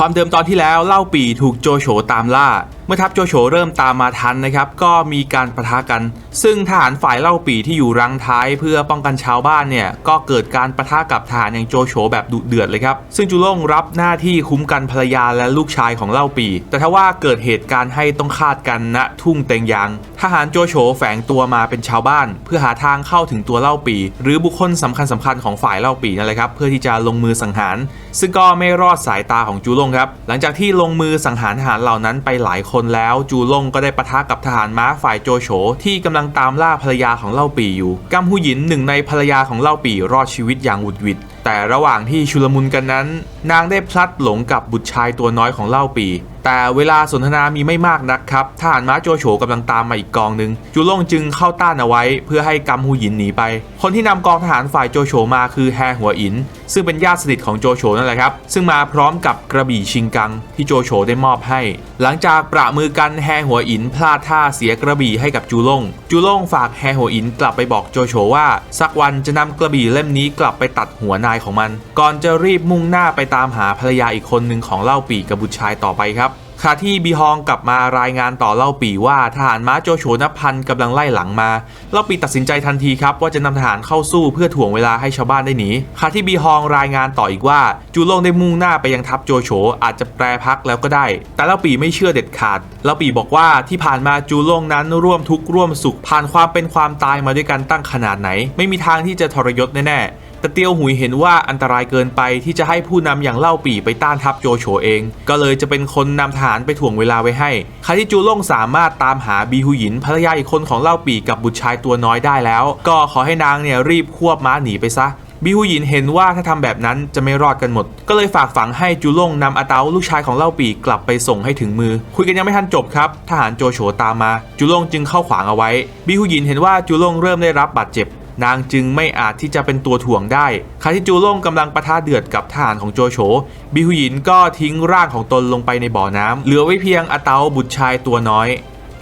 ความเดิมตอนที่แล้วเล่าปีถูกโจโฉตามล่า เมื่อทัพโจโฉเริ่มตามมาทันนะครับ ก็มีการประทะกัน ซึ่งทหารฝ่ายเล่าปีที่อยู่รังท้ายเพื่อป้องกันชาวบ้านเนี่ยก็เกิดการประทะกับทหารอย่างโจโฉแบบดุเดือดเลยครับ ซึ่งจูล่งรับหน้าที่คุ้มกันภรรยาและลูกชายของเล่าปี แต่ถ้าว่าเกิดเหตุการณ์ให้ต้องคาดกันณทุ่งเตงยาง ทหารโจโฉแฝงตัวมาเป็นชาวบ้าน เพื่อหาทางเข้าถึงตัวเล่าปี หรือบุคคลสำคัญสำคัญของฝ่ายเล่าปีนั่นแหละครับเพื่อที่จะลงมือสังหาร ซึ่งก็ไม่รอดสายตาของจูลงครับ หลังจากที่ลงมือสังหารทหารเหล่านั้นไปหลายคนแล้ว จูลงก็ได้ปะทะกับทหารม้าฝ่ายโจโฉที่กำลังตามล่าภรรยาของเล่าปีอยู่กัมหูหยินหนึ่งในภรรยาของเล่าปีรอดชีวิตอย่างหวุดหวิด แต่ระหว่างที่ชุลมุนกันนั้น นางได้พลัดหลงกับบุตรชายตัวน้อยของเล่าปี แต่เวลาสนทนามีไม่มากนักครับทหารม้าโจโฉกำลังตามมาอีกกองหนึ่งจูล่งจึงเข้าต้านเอาไว้ เพื่อให้กัมฮูหยินหนีไป คนที่นำกองทหารฝ่ายโจโฉมาคือแฮหัวอิน ซึ่งเป็นญาติสนิทของโจโฉนั่นแหละครับ ซึ่งมาพร้อมกับกระบี่ชิงกัง ที่โจโฉได้มอบให้ หลังจากประมือกันแฮหัวอินพลาดท่าเสียกระบี่ให้กับจูล่ง จูล่งฝากแฮหัวอินกลับไปบอกโจโฉว่า สักวันจะนำกระบี่เล่มนี้กลับไปตัดหัวนายของมัน ก่อนจะรีบมุ่งหน้าไปตามหาภรรยาอีกคนหนึ่งของเล่าปีกับบุตรชายต่อไปครับขณะที่บีฮองกลับมารายงานต่อเล่าปีว่าทหารม้าโจโฉนับพันกำลังไล่หลังมา เล่าปีตัดสินใจทันทีครับว่าจะนำทหารเข้าสู้เพื่อถ่วงเวลาให้ชาวบ้านได้หนีขณะที่บีฮองรายงานต่ออีกว่า จูโล่งได้มุ่งหน้าไปยังทัพโจโฉอาจจะแปรพักแล้วก็ได้ แต่เล่าปีไม่เชื่อเด็ดขาด เล่าปีบอกว่าที่ผ่านมาจูโล่งนั้นร่วมทุกข์ร่วมสุขผ่านความเป็นความตายมาด้วยกันตั้งขนาดไหน ไม่มีทางที่จะทรยศแน่ๆ แต่เตียวหุยเห็นว่าอันตรายเกินไปที่จะให้ผู้นำอย่างเล่าปี่ไปต้านทัพโจโฉเอง ก็เลยจะเป็นคนนำทหารไปถ่วงเวลาไว้ให้ คาที่จูล่งสามารถตามหาบีฮูหยินภรรยาอีกคนของเล่าปี่กับบุตรชายตัวน้อยได้แล้ว ก็ขอให้นางเนี่ยรีบควบม้าหนีไปซะบีฮูหยินเห็นว่าถ้าทำแบบนั้นจะไม่รอดกันหมด ก็เลยฝากฝังให้จูล่งนำอาเตาลูกชายของเล่าปีกลับไปส่งให้ถึงมือ คุยกันยังไม่ทันจบครับ ทหารโจโฉตามมา จูล่งจึงเข้าขวางเอาไว้บีฮูหยินเห็นว่าจูล่งเริ่มได้รับบาดเจ็บ นางจึงไม่อาจที่จะเป็นตัวถ่วงได้ขณะที่จูล่งกำลังประทะเดือดกับทหารของโจโฉบิฮุยินก็ทิ้งร่างของตนลงไปในบ่อน้ำเหลือไว้เพียงอาเตาบุตรชายตัวน้อย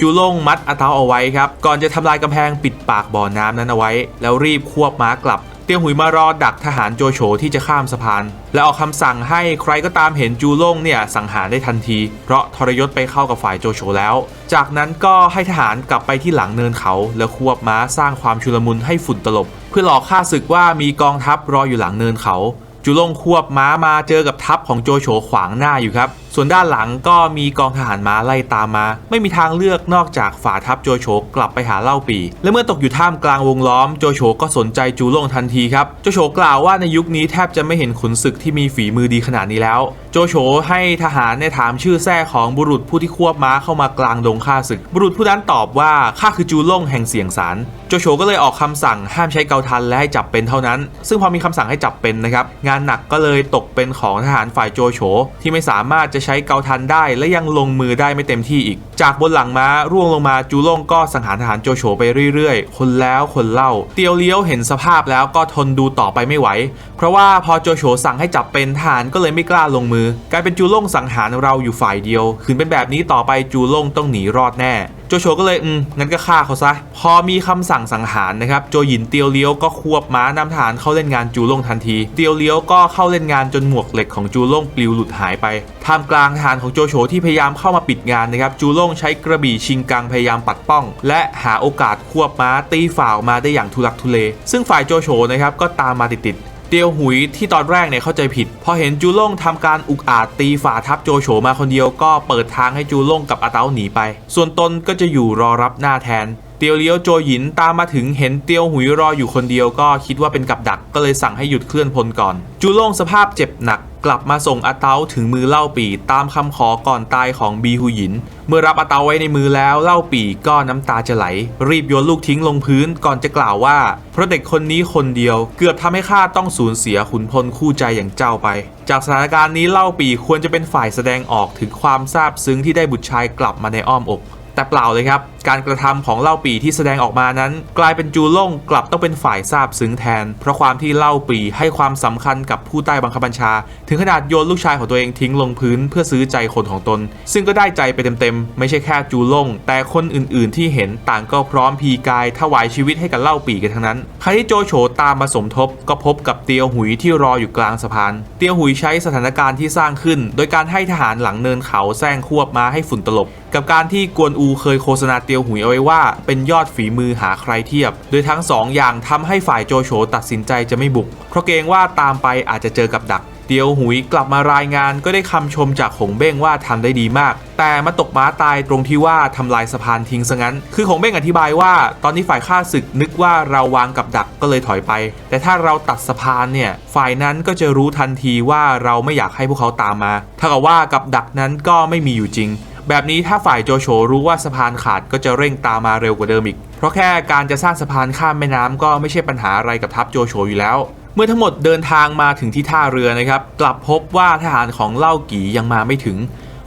จูล่งมัดอาเตาเอาไว้ครับ ก่อนจะทำลายกำแพงปิดปากบ่อน้ำนั้นเอาไว้ แล้วรีบควบม้ากลับ เตียงหุยมารอดักทหารโจโฉที่จะข้ามสะพาน และออกคำสั่งให้ใครก็ตามเห็นจูล่งเนี่ยสังหารได้ทันที เพราะทรยศไปเข้ากับฝ่ายโจโฉแล้ว จากนั้นก็ให้ทหารกลับไปที่หลังเนินเขา แล้วควบม้าสร้างความชุลมุนให้ฝุ่นตลบ เพื่อหลอกข้าศึกว่ามีกองทัพรออยู่หลังเนินเขา จูล่งควบม้ามาเจอกับทัพของโจโฉขวางหน้าอยู่ครับ ส่วนด้านหลังก็มีกองทหารม้าไล่ตามมา ไม่มีทางเลือกนอกจากฝ่าทัพโจโฉกลับไปหาเล่าปี และเมื่อตกอยู่ท่ามกลางวงล้อมโจโฉก็สนใจจูล่งทันทีครับโจโฉกล่าวว่าในยุคนี้แทบจะไม่เห็นขุนศึกที่มีฝีมือดีขนาดนี้แล้ว โจโฉให้ทหารเนี่ยถามชื่อแท้ของบุรุษผู้ที่ควบม้าเข้ามากลางดงข้าศึก บุรุษผู้นั้นตอบว่าข้าคือจูล่งแห่งเสียงสารโจโฉก็เลยออกคำสั่งห้ามใช้เกาทันและให้จับเป็นเท่านั้น ซึ่งพอมีคำสั่งให้จับเป็นนะครับงานหนักก็เลยตกเป็นของทหารฝ่ายโจโฉที่ไม่สามารถจะใช้เกาทันได้และยังลงมือได้ไม่เต็มที่อีก จากบนหลังม้าร่วงลงมาจูล่งก็สังหารทหารโจโฉไปเรื่อยๆ คนแล้วคนเล่า เตียวเลี้ยวเห็นสภาพแล้วก็ทนดูต่อไปไม่ไหว เพราะว่าพอโจโฉสั่งให้จับเป็นทหารก็เลยไม่กล้าลงมือกลายเป็นจูล่งสังหารเราอยู่ฝ่ายเดียวขืนเป็นแบบนี้ต่อไปจูล่งต้องหนีรอดแน่โจโฉก็เลยอืมงั้นก็ฆ่าเขาซะ พอมีคำสั่งสังหารนะครับ โจหยินเตียวเลี้ยวก็ควบม้านำทหารเข้าเล่นงานจูล่งทันที เตียวเลี้ยวก็เข้าเล่นงานจนหมวกเหล็กของจูล่งปลิวหลุดหายไปท่ามกลางทหารของโจโฉที่พยายามเข้ามาปิดงานนะครับจูล่งใช้กระบี่ชิงกังพยายามปัดป้อง และหาโอกาสควบม้าตีฝ่าออกมาได้อย่างทุลักทุเล ซึ่งฝ่ายโจโฉนะครับก็ตามมาติดๆเตียวหุยที่ตอนแรกเนี่ยเข้าใจผิด พอเห็นจูล่งทำการอุกอาจตีฝ่าทัพโจโฉมาคนเดียวก็เปิดทางให้จูล่งกับอาเตาหนีไป ส่วนตนก็จะอยู่รอรับหน้าแทน เตียวเลี้ยวโจหยินตามมาถึงเห็นเตียวหุยรออยู่คนเดียวก็คิดว่าเป็นกับดักก็เลยสั่งให้หยุดเคลื่อนพลก่อน จูล่งสภาพเจ็บหนักกลับมาส่งอาเตาถึงมือเล่าปีตามคำขอก่อนตายของบีฮูหยิน เมื่อรับอาเตาไว้ในมือแล้วเล่าปีก็น้ำตาจะไหล รีบโยนลูกทิ้งลงพื้นก่อนจะกล่าวว่า เพราะเด็กคนนี้คนเดียวเกือบทำให้ข้าต้องสูญเสียขุนพลคู่ใจอย่างเจ้าไป จากสถานการณ์นี้เล่าปีควรจะเป็นฝ่ายแสดงออกถึงความซาบซึ้งที่ได้บุตรชายกลับมาในอ้อมอก แต่เปล่าเลยครับ การกระทำของเล่าปีที่แสดงออกมานั้น กลายเป็นจูล่งกลับต้องเป็นฝ่ายทราบซึ้งแทน เพราะความที่เล่าปีให้ความสำคัญกับผู้ใต้บังคับบัญชา ถึงขนาดโยนลูกชายของตัวเองทิ้งลงพื้นเพื่อซื้อใจคนของตน ซึ่งก็ได้ใจไปเต็มๆ ไม่ใช่แค่จูล่ง แต่คนอื่นๆที่เห็นต่างก็พร้อมพีกายถวายชีวิตให้กับเล่าปีกันทั้งนั้นใครที่โจโฉตามมาสมทบ ก็พบกับเตียวหุยที่รออยู่กลางสะพาน เตียวหุยใช้สถานการณ์ที่สร้างขึ้น โดยการให้ทหารหลังเนินเขาแซงควบมาให้ฝุ่นตลบ กับการที่กวนอูเคยโฆษณาเตียวยวหุยเอาไว้ว่า เป็นยอดฝีมือหาใครเทียบ โดยทั้งสองอย่างทำให้ฝ่ายโจโฉตัดสินใจจะไม่บุก เพราะเกรงว่าตามไปอาจจะเจอกับดักเตียวหุยกลับมารายงานก็ได้คำชมจากหงเบ้งว่าทำได้ดีมาก แต่มาตกม้าตายตรงที่ว่าทำลายสะพานทิ้งซะงั้น คือหงเบ้งอธิบายว่า ตอนนี้ฝ่ายข้าศึกนึกว่าเราวางกับดักก็เลยถอยไป แต่ถ้าเราตัดสะพานเนี่ย ฝ่ายนั้นก็จะรู้ทันทีว่าเราไม่อยากให้พวกเขาตามมาถ้ากับว่ากับดักนั้นก็ไม่มีอยู่จริง แบบนี้ถ้าฝ่ายโจโฉรู้ว่าสะพานขาดก็จะเร่งตามมาเร็วกว่าเดิมอีก เพราะแค่การจะสร้างสะพานข้ามแม่น้ำก็ไม่ใช่ปัญหาอะไรกับทัพโจโฉอยู่แล้ว เมื่อทั้งหมดเดินทางมาถึงที่ท่าเรือนะครับ กลับพบว่าทหารของเล่ากียังมาไม่ถึง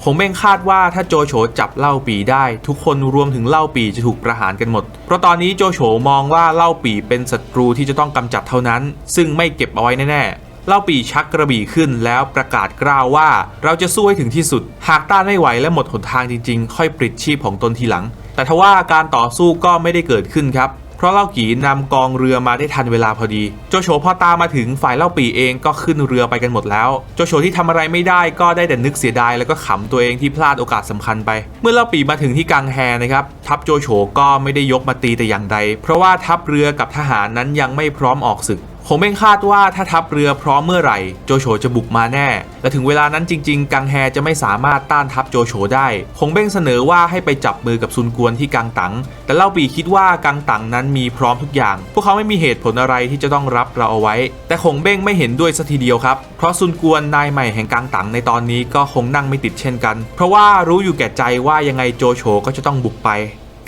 คงเบ้งคาดว่าถ้าโจโฉจับเล่าปีได้ ทุกคนรวมถึงเล่าปีจะถูกประหารกันหมด เพราะตอนนี้โจโฉมองว่าเล่าปีเป็นศัตรูที่จะต้องกำจัดเท่านั้น ซึ่งไม่เก็บเอาไว้แน่ๆ เล่าปีชักกระบี่ขึ้นแล้วประกาศกล้าวว่า เราจะสู้ให้ถึงที่สุด หากต้านไม่ไหวและหมดหนทางจริง ๆ ค่อยปลิดชีพของตนทีหลัง แต่ทว่าการต่อสู้ก็ไม่ได้เกิดขึ้นครับเพราะเล่ากีนำกองเรือมาได้ทันเวลาพอดี โจโฉพอตามมาถึงฝ่ายเล่าปีเองก็ขึ้นเรือไปกันหมดแล้ว โจโฉที่ทำอะไรไม่ได้ก็ได้แต่นึกเสียดายแล้วก็ขำตัวเองที่พลาดโอกาสสำคัญไป เมื่อเล่าปีมาถึงที่กังแฮนะครับทัพโจโฉก็ไม่ได้ยกมาตีแต่อย่างใด เพราะว่าทัพเรือกับทหารนั้นยังไม่พร้อมออกศึก คงเบ้งคาดว่าถ้าทัพเรือพร้อมเมื่อไหร่ โจโฉจะบุกมาแน่ และถึงเวลานั้นจริง ๆ กังแฮจะไม่สามารถต้านทัพโจโฉได้ คงเบ้งเสนอว่าให้ไปจับมือกับซุนกวนที่กังตัง แต่เล่าปีคิดว่ากังตังนั้นมีพร้อมทุกอย่าง พวกเขาไม่มีเหตุผลอะไรที่จะต้องรับเราเอาไว้ แต่คงเบ้งไม่เห็นด้วยสัทีเดียวครับ เพราะซุนกวนนายใหม่แห่งกังตังในตอนนี้ก็คงนั่งไม่ติดเช่นกัน เพราะว่ารู้อยู่แก่ใจว่ายังไงโจโฉก็จะต้องบุกไป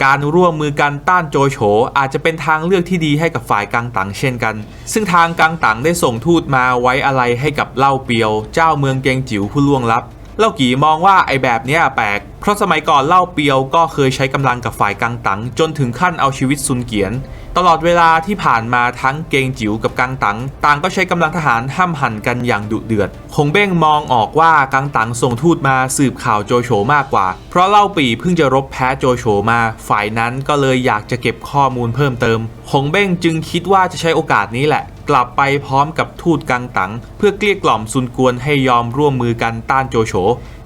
การร่วมมือกันต้านโจโฉอาจจะเป็นทางเลือกที่ดีให้กับฝ่ายกังตังเช่นกัน ซึ่งทางกังตังได้ส่งทูตมาไว้อะไรให้กับเล่าเปียว เจ้าเมืองเกงจิ๋วผู้ล่วงลับ เล่ากีมองว่าไอ้แบบนี้แปลก เพราะสมัยก่อนเล่าเปียวก็เคยใช้กำลังกับฝ่ายกังตังจนถึงขั้นเอาชีวิตซุนเกียน ตลอดเวลาที่ผ่านมาทั้งเกงจิ๋วกับกังตังต่างก็ใช้กำลังทหารห้ามหันกันอย่างดุเดือด คงเบ้งมองออกว่ากังตังส่งทูตมาสืบข่าวโจโฉมากกว่า เพราะเล่าปีเพิ่งจะรบแพ้โจโฉมา ฝ่ายนั้นก็เลยอยากจะเก็บข้อมูลเพิ่มเติมคงเบ้งจึงคิดว่าจะใช้โอกาสนี้แหละกลับไปพร้อมกับทูตกังตัง เพื่อเกลี้ยกล่อมซุนกวนให้ยอมร่วมมือกันต้านโจโฉ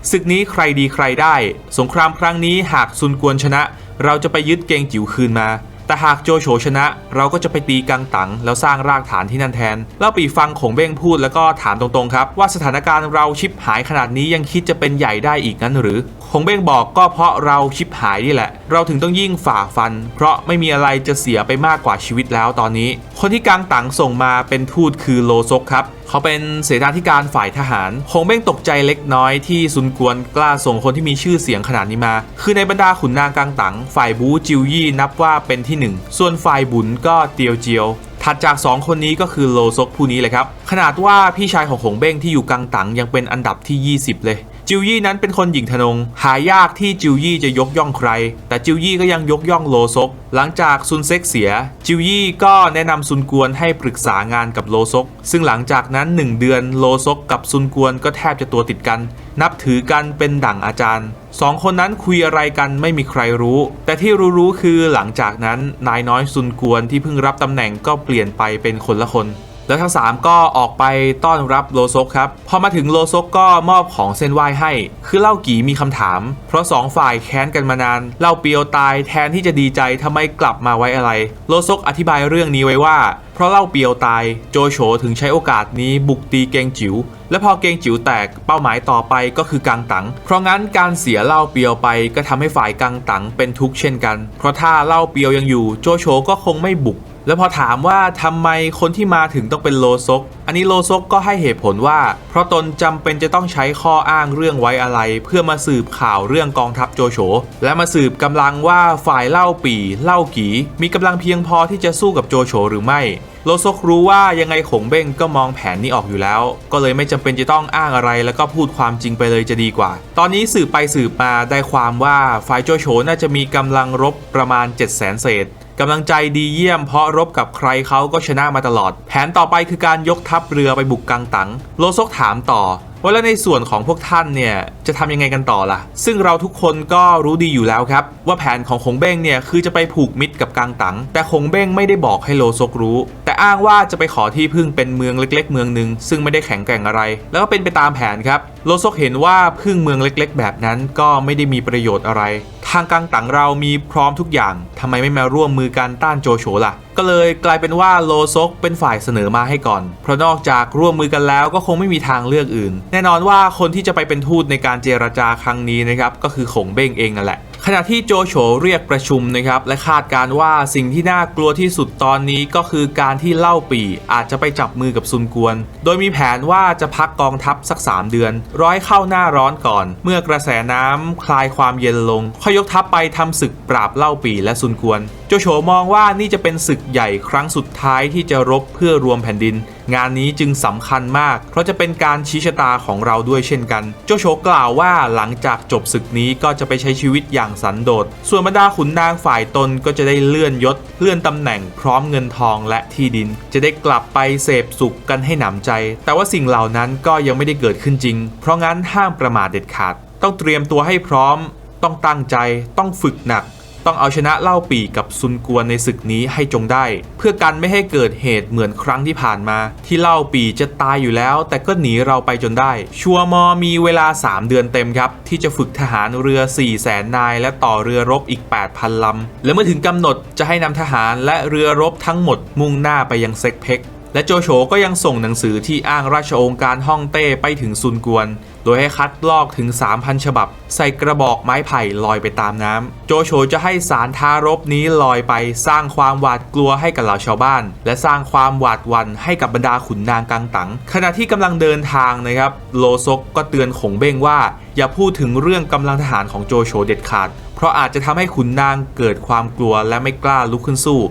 ศึกนี้ใครดีใครได้ สงครามครั้งนี้หากซุนกวนชนะ เราจะไปยึดเกงจิ๋วคืนมา แต่หากโจโฉชนะ เราก็จะไปตีกังตังแล้วสร้างรากฐานที่นั่นแทนเล่าปีฟังขงเบ้งพูดแล้วก็ถามตรงๆครับ ว่าสถานการณ์เราชิบหายขนาดนี้ยังคิดจะเป็นใหญ่ได้อีกงั้นหรือคงเบ้งบอกก็เพราะเราชิบหายนี่แหละ เราถึงต้องยิ่งฝ่าฟัน เพราะไม่มีอะไรจะเสียไปมากกว่าชีวิตแล้วตอนนี้ คนที่กังตังส่งมาเป็นทูตคือโลซกครับเขาเป็นเสนาธิการฝ่ายทหารคงเบ้งตกใจเล็กน้อยที่ซุนกวนกล้าส่งคนที่มีชื่อเสียงขนาดนี้มา คือในบรรดาขุนนางกลางตังฝ่ายบูจิวยี่นับว่าเป็นที่หนึ่งส่วนฝ่ายบุญก็เตียวเจียวถัดจาก 2 คนนี้ก็คือโลซกผู้นี้เลยครับ ขนาดว่าพี่ชายของหงเบ้งที่อยู่กังตังยังเป็นอันดับที่ 20 เลย จิวยี่นั้นเป็นคนหญิงทนง หายากที่จิวยี่จะยกย่องใคร แต่จิวยี่ก็ยังยกย่องโลซก หลังจากซุนเซ็กเสีย จิวยี่ก็แนะนำซุนกวนให้ปรึกษางานกับโลซก ซึ่งหลังจากนั้น 1 เดือนโลซกกับซุนกวนก็แทบจะตัวติดกัน นับถือกันเป็นดั่งอาจารย์สองคนนั้นคุยอะไรกันไม่มีใครรู้ แต่ที่รู้ๆคือหลังจากนั้นนายน้อยซุนกวนที่เพิ่งรับตำแหน่งก็เปลี่ยนไปเป็นคนละคน แล้วทั้งสามก็ออกไปต้อนรับโลซกครับ พอมาถึงโลซกก็มอบของเส้นไหว้ให้ คือเล่ากีมีคำถาม เพราะสองฝ่ายแค้นกันมานาน เล่าเปียวตายแทนที่จะดีใจทำไมกลับมาไว้อะไร โลซกอธิบายเรื่องนี้ไว้ว่า เพราะเล่าเปียวตายโจโฉถึงใช้โอกาสนี้บุกตีเกงจิ๋วและพอเกงจิ๋วแตกเป้าหมายต่อไปก็คือกังตัง เพราะงั้นการเสียเล่าเปียวไปก็ทำให้ฝ่ายกังตังเป็นทุกข์เช่นกัน เพราะถ้าเล่าเปียวยังอยู่โจโฉก็คงไม่บุก แล้วพอถามว่าทำไมคนที่มาถึงต้องเป็นโลซก อันนี้โลซกก็ให้เหตุผลว่า เพราะตนจำเป็นจะต้องใช้ข้ออ้างเรื่องไว้อะไร เพื่อมาสืบข่าวเรื่องกองทัพโจโฉ และมาสืบกำลังว่าฝ่ายเล่าปีเล่ากีมีกำลังเพียงพอที่จะสู้กับโจโฉหรือไม่โลซกรู้ว่ายังไงขงเบ้งก็มองแผนนี้ออกอยู่แล้ว ก็เลยไม่จำเป็นจะต้องอ้างอะไรแล้วก็พูดความจริงไปเลยจะดีกว่า ตอนนี้สืบไปสืบมาได้ความว่าฝ่ายโจโฉน่าจะมีกำลังรบประมาณ 7 0 0 0 0 0เศษ กำลังใจดีเยี่ยมเพราะรบกับใครเขาก็ชนะมาตลอด แผนต่อไปคือการยกทัพเรือไปบุกกังตังโลซกถามต่อว่าแล้วในส่วนของพวกท่านเนี่ยจะทำยังไงกันต่อล่ะ ซึ่งเราทุกคนก็รู้ดีอยู่แล้วครับ ว่าแผนของคงเบ้งเนี่ยคือจะไปผูกมิตรกับกังตังแต่คงเบ้งไม่ได้บอกให้โลซกรู้ แต่อ้างว่าจะไปขอที่พึ่งเป็นเมืองเล็ก ๆ เมืองหนึ่งซึ่งไม่ได้แข็งแกร่งอะไร แล้วก็เป็นไปตามแผนครับ โลซกเห็นว่าพึ่งเมืองเล็กๆ แบบนั้นก็ไม่ได้มีประโยชน์อะไร ทางกังตังเรามีพร้อมทุกอย่างทำไมไม่มาร่วมมือกันต้านโจโฉล่ะ ก็เลยกลายเป็นว่าโลซกเป็นฝ่ายเสนอมาให้ก่อน เพราะนอกจากร่วมมือกันแล้วก็คงไม่มีทางเลือกอื่น แน่นอนว่าคนที่จะไปเป็นทูตในการเจรจาครั้งนี้นะครับก็คือขงเบ้งเองนั่นแหละขณะที่โจโฉเรียกประชุมนะครับ และคาดการณ์ว่าสิ่งที่น่ากลัวที่สุดตอนนี้ก็คือการที่เล่าปีอาจจะไปจับมือกับซุนกวน โดยมีแผนว่าจะพักกองทัพสัก 3 เดือนร้อยเข้าหน้าร้อนก่อน เมื่อกระแสน้ำคลายความเย็นลงค่อยยกทัพไปทำศึกปราบเล่าปีและซุนกวน โจโฉมองว่านี่จะเป็นศึกใหญ่ครั้งสุดท้ายที่จะรบเพื่อรวมแผ่นดิน งานนี้จึงสำคัญมาก เพราะจะเป็นการชี้ชะตาของเราด้วยเช่นกันโจโฉกล่าวว่าหลังจากจบศึกนี้ก็จะไปใช้ชีวิตอย่างสันโดษ ส่วนบรรดาขุนนางฝ่ายตนก็จะได้เลื่อนยศ เลื่อนตำแหน่งพร้อมเงินทองและที่ดิน จะได้กลับไปเสพสุขกันให้หนำใจ แต่ว่าสิ่งเหล่านั้นก็ยังไม่ได้เกิดขึ้นจริง เพราะงั้นห้ามประมาทเด็ดขาด ต้องเตรียมตัวให้พร้อม ต้องตั้งใจ ต้องฝึกหนัก ต้องเอาชนะเล่าปีกับซุนกวนในศึกนี้ให้จงได้ เพื่อกันไม่ให้เกิดเหตุเหมือนครั้งที่ผ่านมา ที่เล่าปีจะตายอยู่แล้ว แต่ก็หนีเราไปจนได้ ชัวมอมีเวลา 3 เดือนเต็มครับ ที่จะฝึกทหารเรือ 4 0 0แสนนาย และต่อเรือรบอีก 8,000ลำและเมื่อถึงกำหนดจะให้นำทหารและเรือรบทั้งหมดมุ่งหน้าไปยังเซ็กเพ็ก และโจโฉก็ยังส่งหนังสือที่อ้างราชโองการฮ่องเต้ไปถึงซุนกวน โดยให้คัดลอกถึง 3,000 ฉบับ ใส่กระบอกไม้ไผ่ลอยไปตามน้ำ โจโฉจะให้สารทารบนี้ลอยไปสร้างความหวาดกลัวให้กับเหล่าชาวบ้าน และสร้างความหวาดวันให้กับบรรดาขุนนางกังตังขณะที่กำลังเดินทางนะครับ โลซกก็เตือนขงเบ้งว่า อย่าพูดถึงเรื่องกำลังทหารของโจโฉเด็ดขาด เพราะอาจจะทำให้ขุนนางเกิดความกลัวและไม่กล้าลุกขึ้นสู้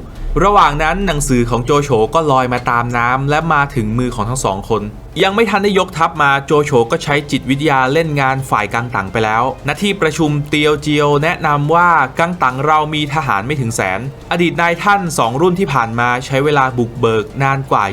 ระหว่างนั้นหนังสือของโจโฉก็ลอยมาตามน้ำและมาถึงมือของทั้งสองคน ยังไม่ทันได้ยกทัพมาโจโฉก็ใช้จิตวิทยาเล่นงานฝ่ายกังตังไปแล้วณที่ประชุมเตียวเจียวแนะนำว่ากังตังเรามีทหารไม่ถึงแสน อดีตนายท่านสองรุ่นที่ผ่านมาใช้เวลาบุกเบิกนานกว่า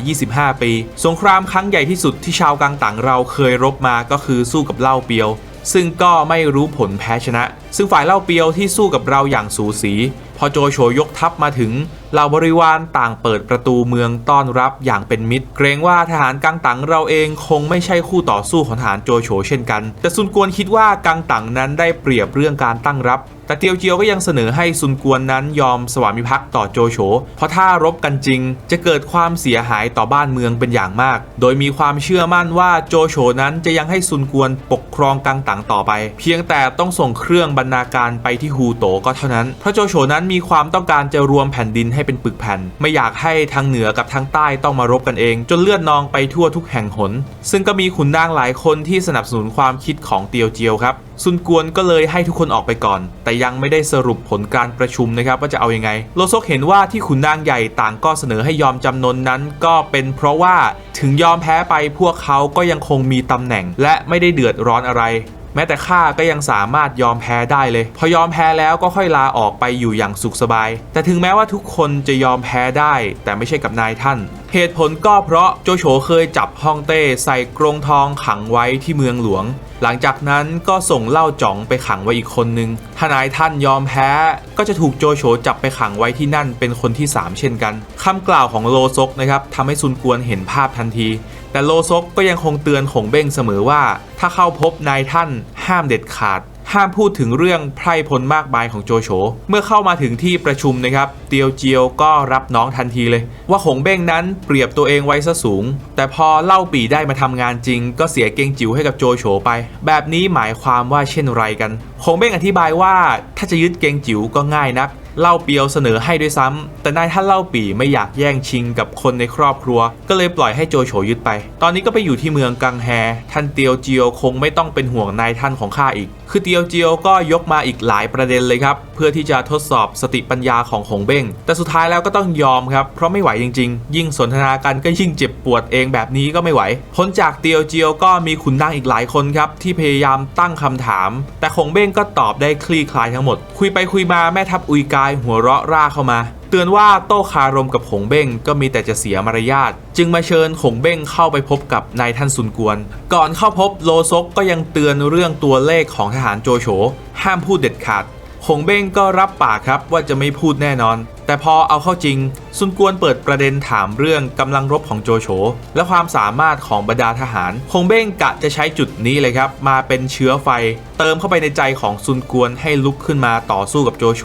25 ปี สงครามครั้งใหญ่ที่สุดที่ชาวกังตังเราเคยรบมาก็คือสู้กับเล่าเปียว ซึ่งก็ไม่รู้ผลแพ้ชนะ ซึ่งฝ่ายเล่าเปียวที่สู้กับเราอย่างสูสี พอโจโฉยกทัพมาถึงเหล่าบริวารต่างเปิดประตูเมืองต้อนรับอย่างเป็นมิตร เกรงว่าทหารกังตังเราเองคงไม่ใช่คู่ต่อสู้ของทหารโจโฉเช่นกัน แต่ซุนกวนคิดว่ากังตังนั้นได้เปรียบเรื่องการตั้งรับ แต่เตียวเจียวก็ยังเสนอให้ซุนกวนนั้นยอมสวามิภักดิ์ต่อโจโฉ เพราะถ้ารบกันจริง จะเกิดความเสียหายต่อบ้านเมืองเป็นอย่างมาก โดยมีความเชื่อมั่นว่าโจโฉนั้นจะยังให้ซุนกวนปกครองกังตังต่อไป เพียงแต่ต้องส่งเครื่องบรรณาการไปที่ฮูโตก็เท่านั้น เพราะโจโฉนั้นมีความต้องการจะรวมแผ่นดินให้เป็นปึกแผ่น ไม่อยากให้ทางเหนือกับทางใต้ต้องมารบกันเอง จนเลือดนองไปทั่วทุกแห่งหน ซึ่งก็มีขุนนางหลายคนที่สนับสนุนความคิดของเตียวเจียวครับซุนกวนก็เลยให้ทุกคนออกไปก่อน แต่ยังไม่ได้สรุปผลการประชุมนะครับว่าจะเอาอยัางไง โลซกเห็นว่าที่ขุนนางใหญ่ต่างก็เสนอให้ยอมจำนนนั้น ก็เป็นเพราะว่าถึงยอมแพ้ไปพวกเขาก็ยังคงมีตำแหน่ง และไม่ได้เดือดร้อนอะไร แม้แต่ข้าก็ยังสามารถยอมแพ้ได้เลย พอยอมแพ้แล้วก็ค่อยลาออกไปอยู่อย่างสุขสบาย แต่ถึงแม้ว่าทุกคนจะยอมแพ้ได้ แต่ไม่ใช่กับนายท่าน เหตุผลก็เพราะโจโฉเคยจับฮ่องเต้ใส่กรงทองขังไว้ที่เมืองหลวง หลังจากนั้นก็ส่งเล่าจ่องไปขังไว้อีกคนนึงถ้านายท่านยอมแพ้ก็จะถูกโจโฉจับไปขังไว้ที่นั่นเป็นคนที่ 3 เช่นกันคำกล่าวของโลซกนะครับทำให้ซุนกวนเห็นภาพทันที แต่โลซกก็ยังคงเตือนขงเบ้งเสมอว่า ถ้าเข้าพบนายท่านห้ามเด็ดขาด ห้ามพูดถึงเรื่องไพร่พลมากมายของโจโฉ เมื่อเข้ามาถึงที่ประชุมนะครับ เตียวเจียวก็รับน้องทันทีเลย ว่าหงเบ้งนั้นเปรียบตัวเองไว้ซะสูง แต่พอเล่าปีได้มาทำงานจริง ก็เสียเกงจิ๋วให้กับโจโฉไป แบบนี้หมายความว่าเช่นไรกันหงเบ้งอธิบายว่าถ้าจะยึดเกงจิ๋วก็ง่ายนักเล่าเปียวเสนอให้ด้วยซ้ำแต่นายท่านเล่าปีไม่อยากแย่งชิงกับคนในครอบครัว ก็เลยปล่อยให้โจโฉยึดไป ตอนนี้ก็ไปอยู่ที่เมืองกังแฮ ท่านเตียวเจียวคงไม่ต้องเป็นห่วงนายท่านของข้าอีก คือเตียวเจียวก็ยกมาอีกหลายประเด็นเลยครับ เพื่อที่จะทดสอบสติปัญญาของหงเบ้งแต่สุดท้ายแล้วก็ต้องยอมครับ เพราะไม่ไหวจริง ๆ ยิ่งสนทนากันก็ยิ่งเจ็บปวดเองแบบนี้ก็ไม่ไหวพ้นจากเตียวเจียวก็มีขุนนางอีกหลายคนครับ ที่พยายามตั้งคำถาม แต่หงเบ้งก็ตอบได้คลี่คลายทั้งหมด คุยไปคุยมาแม่ทัพอุยกายหัวเราะร่าเข้ามาเตือนว่าโต้คารมกับหงเบ้งก็มีแต่จะเสียมารยาทจึงมาเชิญหงเบ้งเข้าไปพบกับนายท่านซุนกวน ก่อนเข้าพบโลซกก็ยังเตือนเรื่องตัวเลขของทหารโจโฉห้ามพูดเด็ดขาด หงเบ้งก็รับปากครับว่าจะไม่พูดแน่นอน แต่พอเอาเข้าจริง ซุนกวนเปิดประเด็นถามเรื่องกำลังรบของโจโฉและความสามารถของบรรดาทหารหงเบ้งกะจะใช้จุดนี้เลยครับ มาเป็นเชื้อไฟ เติมเข้าไปในใจของซุนกวนให้ลุกขึ้นมาต่อสู้กับโจโฉ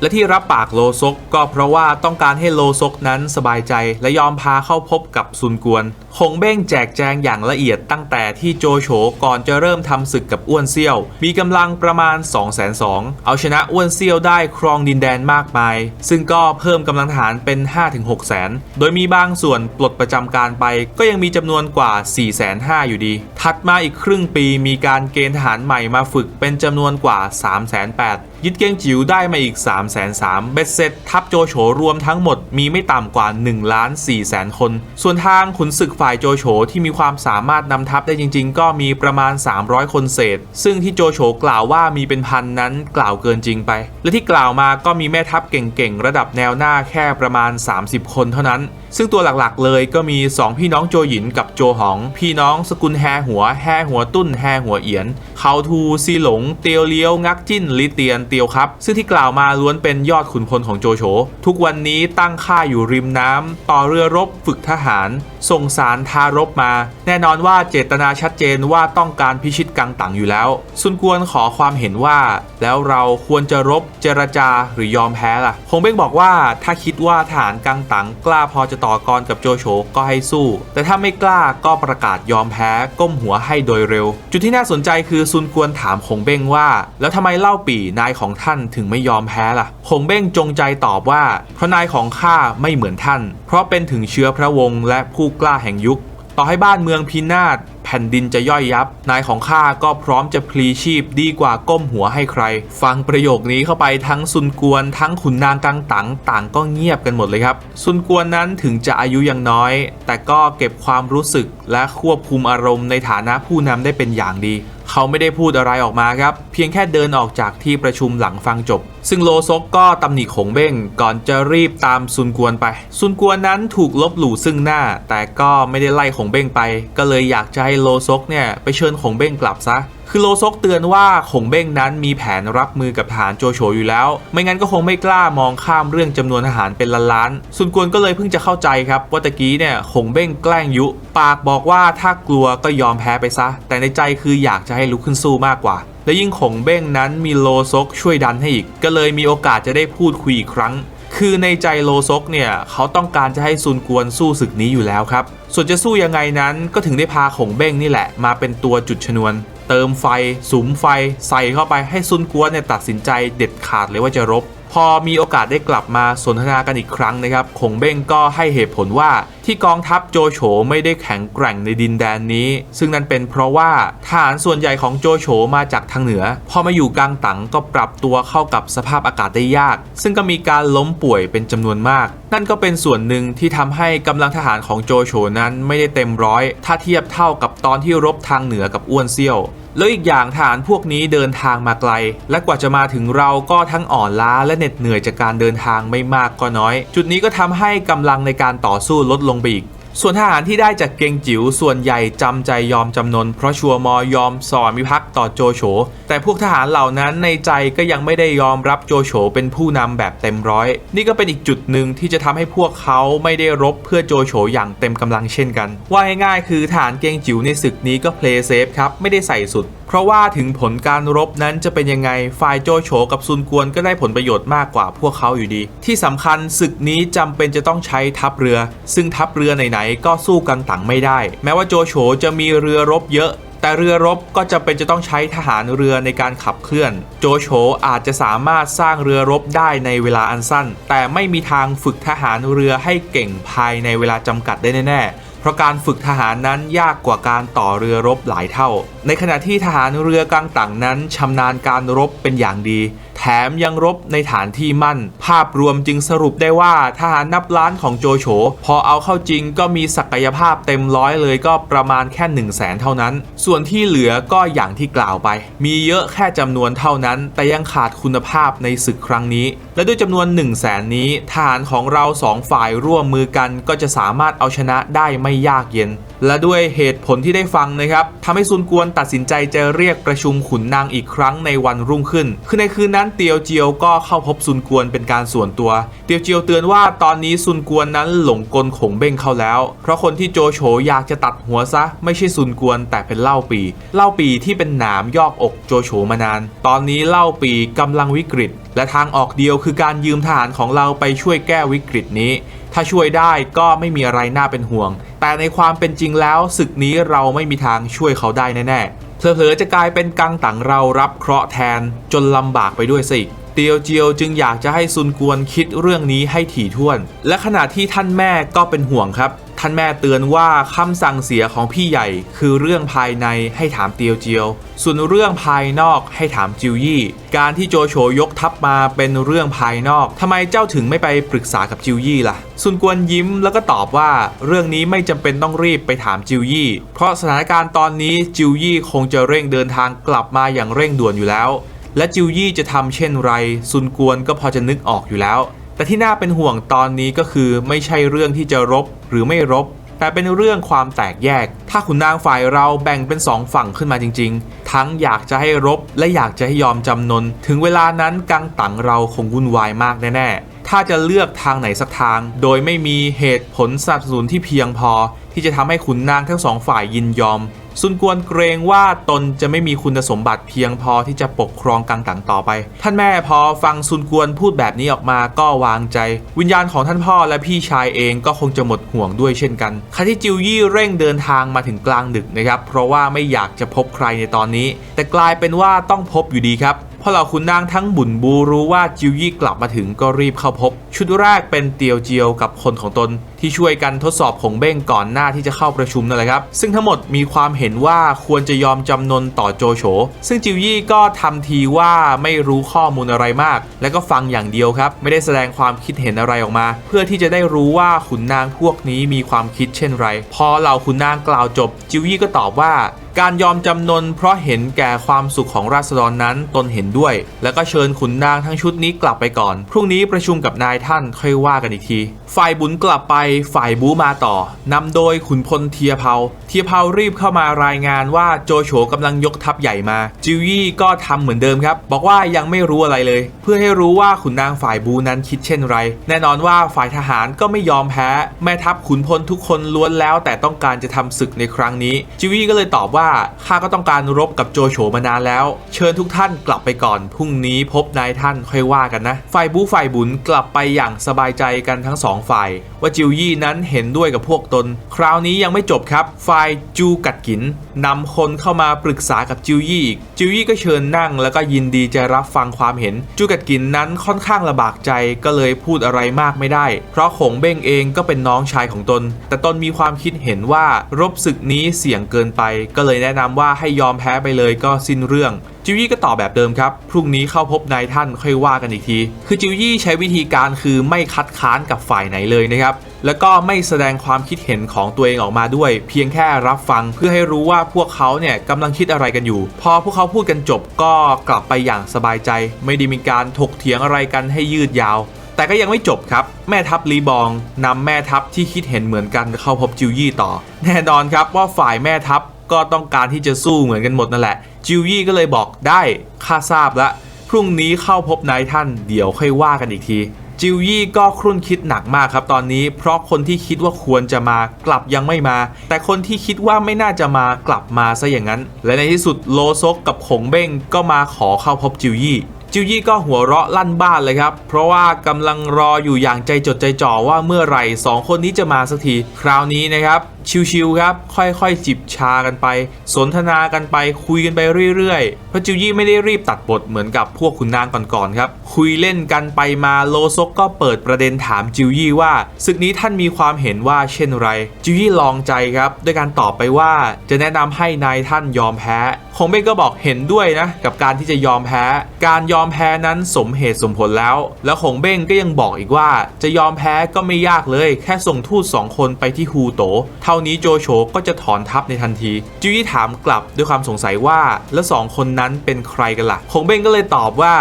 และที่รับปากโลซกก็เพราะว่าต้องการให้โลซกนั้นสบายใจและยอมพาเข้าพบกับซุนกวนหงเบ้งแจกแจงอย่างละเอียดตั้งแต่ที่โจโฉก่อนจะเริ่มทำศึกกับอ้วนเซี่ยว มีกำลังประมาณ 2 2 0 0 0เอาชนะอ้วนเซี่ยวได้ครองดินแดนมากมาย ซึ่งก็เพิ่มกำลังทหารเป็น 5-6 แสน โดยมีบางส่วนปลดประจำการไปก็ยังมีจำนวนกว่า 4 5 0 0 0อยู่ดี ถัดมาอีกครึ่งปีมีการเกณฑ์ทหารใหม่มาฝึกเป็นจำนวนกว่า 3 8 0 0 0ยึดเก้งจิ๋วได้มาอีก 3 3 0 0 0เบ็ดเสร็จทัพโจโฉรวมทั้งหมดมีไม่ต่ำกว่า1ล้าน4แสนคน ส่วนทางขุนศึกฝ่ายโจโฉที่มีความสามารถนำทัพได้จริง ๆ ก็มีประมาณ 300 คนเศษ ซึ่งที่โจโฉกล่าวว่ามีเป็นพันนั้นกล่าวเกินจริงไป และที่กล่าวมาก็มีแม่ทัพเก่งๆ ระดับแนวหน้าแค่ประมาณ 30 คนเท่านั้น ซึ่งตัวหลักๆ เลยก็มี 2 พี่น้องโจหยินกับโจหอง พี่น้องสกุลแฮหัว แฮหัวตุ้นแฮหัวเอียนเขาทูซีหลง เตียวเลี้ยว งักจิ้นลิเตียนเตียวครับ ซึ่งที่กล่าวมาล้วนเป็นยอดขุนพลของโจโฉทุกวันนี้ตั้งค่าอยู่ริมน้ำต่อเรือรบฝึกทหาร ส่งสารทารบมา แน่นอนว่าเจตนาชัดเจนว่าต้องการพิชิตกังตังอยู่แล้ว ซุนกวนขอความเห็นว่า แล้วเราควรจะรบเจรจาหรือยอมแพ้ล่ะคงเบ้งบอกว่าถ้าคิดว่าทหารกังตังกล้าพอจะต่อกรกับโจโฉก็ให้สู้ แต่ถ้าไม่กล้าก็ประกาศยอมแพ้ก้มหัวให้โดยเร็ว จุดที่น่าสนใจคือซุนกวนถามคงเบ้งว่า แล้วทำไมเล่าปี่นายของท่านถึงไม่ยอมแพ้ล่ะคงเบ้งจงใจตอบว่าเพราะนายของข้าไม่เหมือนท่าน เพราะเป็นถึงเชื้อพระวงศ์และผู้กล้าแห่งยุค ต่อให้บ้านเมืองพินาศ แผ่นดินจะย่อยยับ นายของข้าก็พร้อมจะพลีชีพดีกว่าก้มหัวให้ใคร ฟังประโยคนี้เข้าไปทั้งซุนกวนทั้งขุนนางกังตังต่างก็เงียบกันหมดเลยครับ ซุนกวนนั้นถึงจะอายุยังน้อย แต่ก็เก็บความรู้สึกและควบคุมอารมณ์ในฐานะผู้นำได้เป็นอย่างดีเขาไม่ได้พูดอะไรออกมาครับ เพียงแค่เดินออกจากที่ประชุมหลังฟังจบ ซึ่งโลซกก็ตำหนิขงเบ้งก่อนจะรีบตามซุนกวนไป ซุนกวนนั้นถูกลบหลู่ซึ่งหน้า แต่ก็ไม่ได้ไล่ขงเบ้งไป ก็เลยอยากจะให้โลซกเนี่ยไปเชิญขงเบ้งกลับซะคือโลซกเตือนว่าขงเบ้งนั้นมีแผนรับมือกับทหารโจโฉอยู่แล้ว ไม่งั้นก็คงไม่กล้ามองข้ามเรื่องจำนวนทหารเป็นล้านๆซุนกวนก็เลยเพิ่งจะเข้าใจครับว่าตะกี้เนี่ยขงเบ้งแกล้งยุ ปากบอกว่าถ้ากลัวก็ยอมแพ้ไปซะ แต่ในใจคืออยากจะให้ลุกขึ้นสู้มากกว่า และยิ่งขงเบ้งนั้นมีโลซกช่วยดันให้อีก ก็เลยมีโอกาสจะได้พูดคุยอีกครั้ง คือในใจโลซกเนี่ยเขาต้องการจะให้ซุนกวนสู้ศึกนี้อยู่แล้วครับ ส่วนจะสู้ยังไงนั้นก็ถึงได้พาขงเบ้งนี่แหละ มาเป็นตัวจุดชนวน เติมไฟสุมไฟ ใส่เข้าไปให้ซุนกวนเนี่ยตัดสินใจเด็ดขาดเลยว่าจะรบ พอมีโอกาสได้กลับมาสนทนากันอีกครั้งนะครับ คงเบ้งก็ให้เหตุผลว่าที่กองทัพโจโฉไม่ได้แข็งแกร่งในดินแดนนี้ ซึ่งนั่นเป็นเพราะว่าทหารส่วนใหญ่ของโจโฉมาจากทางเหนือ พอมาอยู่กลางตังก็ปรับตัวเข้ากับสภาพอากาศได้ยาก ซึ่งก็มีการล้มป่วยเป็นจำนวนมาก นั่นก็เป็นส่วนหนึ่งที่ทำให้กำลังทหารของโจโฉนั้นไม่ได้เต็มร้อย ถ้าเทียบเท่ากับตอนที่รบทางเหนือกับอ้วนเซี่ยว แล้วอีกอย่างฐานพวกนี้เดินทางมาไกล และกว่าจะมาถึงเราก็ทั้งอ่อนล้าและเหน็ดเหนื่อยจากการเดินทางไม่มากก็น้อย จุดนี้ก็ทำให้กำลังในการต่อสู้ลดลงไปอีก ส่วนทหารที่ได้จากเกงจิ๋วส่วนใหญ่จำใจยอมจำนน เพราะชัวมอยอมสอนมิภักต่อโจโฉแต่พวกทหารเหล่านั้นในใจก็ยังไม่ได้ยอมรับโจโฉเป็นผู้นำแบบเต็มร้อย นี่ก็เป็นอีกจุดหนึ่งที่จะทำให้พวกเขาไม่ได้รบเพื่อโจโฉอย่างเต็มกำลังเช่นกัน ว่าง่ายๆคือทหารเกงจิ๋วในศึกนี้ก็เพลย์เซฟครับไม่ได้ใส่สุดเพราะว่าถึงผลการรบนั้นจะเป็นยังไง ฝ่ายโจโฉกับซุนกวนก็ได้ผลประโยชน์มากกว่าพวกเขาอยู่ดี ที่สำคัญศึกนี้จำเป็นจะต้องใช้ทัพเรือ ซึ่งทัพเรือไหนก็สู้กังตังไม่ได้ แม้ว่าโจโฉจะมีเรือรบเยอะ แต่เรือรบก็จะเป็นจะต้องใช้ทหารเรือในการขับเคลื่อน โจโฉอาจจะสามารถสร้างเรือรบได้ในเวลาอันสั้น แต่ไม่มีทางฝึกทหารเรือให้เก่งภายในเวลาจำกัดได้แน่ๆเพราะการฝึกทหารนั้นยากกว่าการต่อเรือรบหลายเท่า ในขณะที่ทหารเรือกลางต่างนั้นชำนาญการรบเป็นอย่างดี แถมยังรบในฐานที่มั่น ภาพรวมจึงสรุปได้ว่าทหารนับล้านของโจโฉพอเอาเข้าจริงก็มีศักยภาพเต็มร้อยเลยก็ประมาณแค่ 1 0 0 0 0แสนเท่านั้น ส่วนที่เหลือก็อย่างที่กล่าวไป มีเยอะแค่จำนวนเท่านั้น แต่ยังขาดคุณภาพในศึกครั้งนี้ และด้วยจำนวน 1 0 0 0 0แสนนี้ทหารของเราสองฝ่ายร่วมมือกัน ก็จะสามารถเอาชนะได้ไม่ยากเย็น และด้วยเหตุผลที่ได้ฟังนะครับทำให้ซุนกวนตัดสินใจจะเรียกประชุมขุนนางอีกครั้งในวันรุ่งขึ้นคือในคืนนั้นเตียวเจียวก็เข้าพบซุนกวนเป็นการส่วนตัว เตียวเจียวเตือนว่าตอนนี้ซุนกวนนั้นหลงกลขงเบ้งเข้าแล้ว เพราะคนที่โจโฉอยากจะตัดหัวซะ ไม่ใช่ซุนกวนแต่เป็นเล่าปีเล่าปีที่เป็นหนามยอกอกโจโฉมานาน ตอนนี้เล่าปีกำลังวิกฤต และทางออกเดียวคือการยืมทหารของเราไปช่วยแก้วิกฤตนี้ ถ้าช่วยได้ก็ไม่มีอะไรน่าเป็นห่วง แต่ในความเป็นจริงแล้วศึกนี้เราไม่มีทางช่วยเขาได้แน่ๆ เผลอๆจะกลายเป็นกังตังเรารับเคราะห์แทนจนลำบากไปด้วยสิเตียวเจียวจึงอยากจะให้ซุนกวนคิดเรื่องนี้ให้ถี่ถ้วน และขณะที่ท่านแม่ก็เป็นห่วงครับ ท่านแม่เตือนว่าคำสั่งเสียของพี่ใหญ่ คือเรื่องภายในให้ถามเตียวเจียว ส่วนเรื่องภายนอกให้ถามจิวยี่ การที่โจโฉยกทัพมาเป็นเรื่องภายนอกทำไมเจ้าถึงไม่ไปปรึกษากับจิวยี่ล่ะซุนกวนยิ้มแล้วก็ตอบว่า เรื่องนี้ไม่จำเป็นต้องรีบไปถามจิวยี่ เพราะสถานการณ์ตอนนี้จิวยี่คงจะเร่งเดินทางกลับมาอย่างเร่งด่วนอยู่แล้ว และจิวยี่จะทำเช่นไรซุนกวนก็พอจะนึกออกอยู่แล้ว แต่ที่น่าเป็นห่วงตอนนี้ก็คือไม่ใช่เรื่องที่จะรบหรือไม่รบ แต่เป็นเรื่องความแตกแยก ถ้าขุนนางฝ่ายเราแบ่งเป็นสองฝั่งขึ้นมาจริง ๆ ทั้งอยากจะให้รบและอยากจะให้ยอมจำนน ถึงเวลานั้นกังตังเราคงวุ่นวายมากแน่ๆ ถ้าจะเลือกทางไหนสักทาง โดยไม่มีเหตุผลสนับสนุนที่เพียงพอ ที่จะทำให้ขุนนางทั้งสองฝ่ายยินยอม ซุนกวนเกรงว่าตนจะไม่มีคุณสมบัติเพียงพอที่จะปกครองกังตังต่อไป ท่านแม่พอฟังซุนกวนพูดแบบนี้ออกมาก็วางใจ วิญญาณของท่านพ่อและพี่ชายเองก็คงจะหมดห่วงด้วยเช่นกันขณะที่จิวยี่เร่งเดินทางมาถึงกลางดึกนะครับ เพราะว่าไม่อยากจะพบใครในตอนนี้ แต่กลายเป็นว่าต้องพบอยู่ดีครับ พอเหล่าขุนนางทั้งบุญบูรู้ว่าจิวยี่กลับมาถึงก็รีบเข้าพบ ชุดแรกเป็นเตียวเจียวกับคนของตน ที่ช่วยกันทดสอบผงเบ้งก่อนหน้าที่จะเข้าประชุมนั่นแหละครับ ซึ่งทั้งหมดมีความเห็นว่าควรจะยอมจำนนต่อโจโฉ ซึ่งจิวยี่ก็ทำทีว่าไม่รู้ข้อมูลอะไรมาก และก็ฟังอย่างเดียวครับ ไม่ได้แสดงความคิดเห็นอะไรออกมา เพื่อที่จะได้รู้ว่าขุนนางพวกนี้มีความคิดเช่นไร พอเหล่าขุนนางกล่าวจบ จิวยี่ก็ตอบว่าการยอมจำนนเพราะเห็นแก่ความสุขของราษฎรนั้นตนเห็นด้วย แล้วก็เชิญขุนนางทั้งชุดนี้กลับไปก่อน พรุ่งนี้ประชุมกับนายท่านค่อยว่ากันอีกที ฝ่ายบุญกลับไปฝ่ายบูมาต่อนำโดยขุนพลเทียเผาเทียเผารีบเข้ามารายงานว่าโจโฉกำลังยกทัพใหญ่มา จิวยี่ก็ทำเหมือนเดิมครับ บอกว่ายังไม่รู้อะไรเลย เพื่อให้รู้ว่าขุนนางฝ่ายบูนั้นคิดเช่นไร แน่นอนว่าฝ่ายทหารก็ไม่ยอมแพ้ แม่ทัพขุนพลทุกคนล้วนแล้ว แต่ต้องการจะทำศึกในครั้งนี้ จิวยี่ก็เลยตอบว่าข้าก็ต้องการรบกับโจโฉมานานแล้ว เชิญทุกท่านกลับไปก่อนพรุ่งนี้พบนายท่านค่อยว่ากันนะฝ่ายบูฝ่ายบุญกลับไปอย่างสบายใจกันทั้งสองฝ่ายว่าจิวยี่นั้นเห็นด้วยกับพวกตน คราวนี้ยังไม่จบครับ ฝ่ายจูกัดกินนำคนเข้ามาปรึกษากับจิวยี่อีก จิวยี่ก็เชิญนั่งแล้วก็ยินดีจะรับฟังความเห็น จูกัดกินนั้นค่อนข้างลำบากใจก็เลยพูดอะไรมากไม่ได้ เพราะขงเบ้งเองก็เป็นน้องชายของตน แต่ตนมีความคิดเห็นว่ารบศึกนี้เสี่ยงเกินไป ก็เลยแนะนำว่าให้ยอมแพ้ไปเลยก็สิ้นเรื่องจิวยี่ก็ตอบแบบเดิมครับ พรุ่งนี้เข้าพบนายท่านค่อยว่ากันอีกที คือจิวยี่ใช้วิธีการคือไม่คัดค้านกับฝ่ายไหนเลยนะครับ แล้วก็ไม่แสดงความคิดเห็นของตัวเองออกมาด้วย เพียงแค่รับฟังเพื่อให้รู้ว่าพวกเขาเนี่ยกำลังคิดอะไรกันอยู่ พอพวกเขาพูดกันจบก็กลับไปอย่างสบายใจ ไม่ได้มีการถกเถียงอะไรกันให้ยืดยาว แต่ก็ยังไม่จบครับ แม่ทัพลีบองนำแม่ทัพที่คิดเห็นเหมือนกันเข้าพบจิวยี่ต่อ แน่นอนครับว่าฝ่ายแม่ทัพ ก็ต้องการที่จะสู้เหมือนกันหมดนั่นแหละ จิวยี่ก็เลยบอกได้ข้าทราบละ พรุ่งนี้เข้าพบนายท่านเดี๋ยวค่อยว่ากันอีกทีจิวยี่ก็ครุ่นคิดหนักมากครับตอนนี้ เพราะคนที่คิดว่าควรจะมากลับยังไม่มา แต่คนที่คิดว่าไม่น่าจะมากลับมาซะอย่างนั้น และในที่สุดโลซกกับขงเบ้งก็มาขอเข้าพบจิวยี่จิวยี่ก็หัวเราะลั่นบ้านเลยครับ เพราะว่ากำลังรออยู่อย่างใจจดใจจ่อว่าเมื่อไหร่สองคนนี้จะมาสักที คราวนี้นะครับ ชิวๆครับ ค่อยๆ จิบชากันไป สนทนากันไปคุยกันไปเรื่อยๆเพราะจิวยี่ไม่ได้รีบตัดบทเหมือนกับพวกคุณนางก่อนๆครับคุยเล่นกันไปมาโลซกก็เปิดประเด็นถามจิวยี่ว่าศึกนี้ท่านมีความเห็นว่าเช่นไร จิวยี่ลองใจครับด้วยการตอบไปว่าจะแนะนำให้นายท่านยอมแพ้คงเบ้งก็บอกเห็นด้วยนะกับการที่จะยอมแพ้ การยอมแพ้นั้นสมเหตุสมผลแล้ว แล้วคงเบ้งก็ยังบอกอีกว่า จะยอมแพ้ก็ไม่ยากเลย แค่ส่งทูตสองคนไปที่ฮูโต เท่านี้โจโฉก็จะถอนทัพในทันที จิวยี่ถามกลับด้วยความสงสัยว่าแล้วสองคนนั้นเป็นใครกันล่ะคงเบ้งก็เลยตอบว่า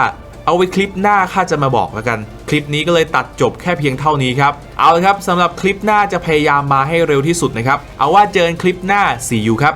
เอาไว้คลิปหน้าข้าจะมาบอกแล้วกัน คลิปนี้ก็เลยตัดจบแค่เพียงเท่านี้ครับ เอาละครับสำหรับคลิปหน้าจะพยายามมาให้เร็วที่สุดนะครับ เอาว่าเจอกันคลิปหน้า see you ครับ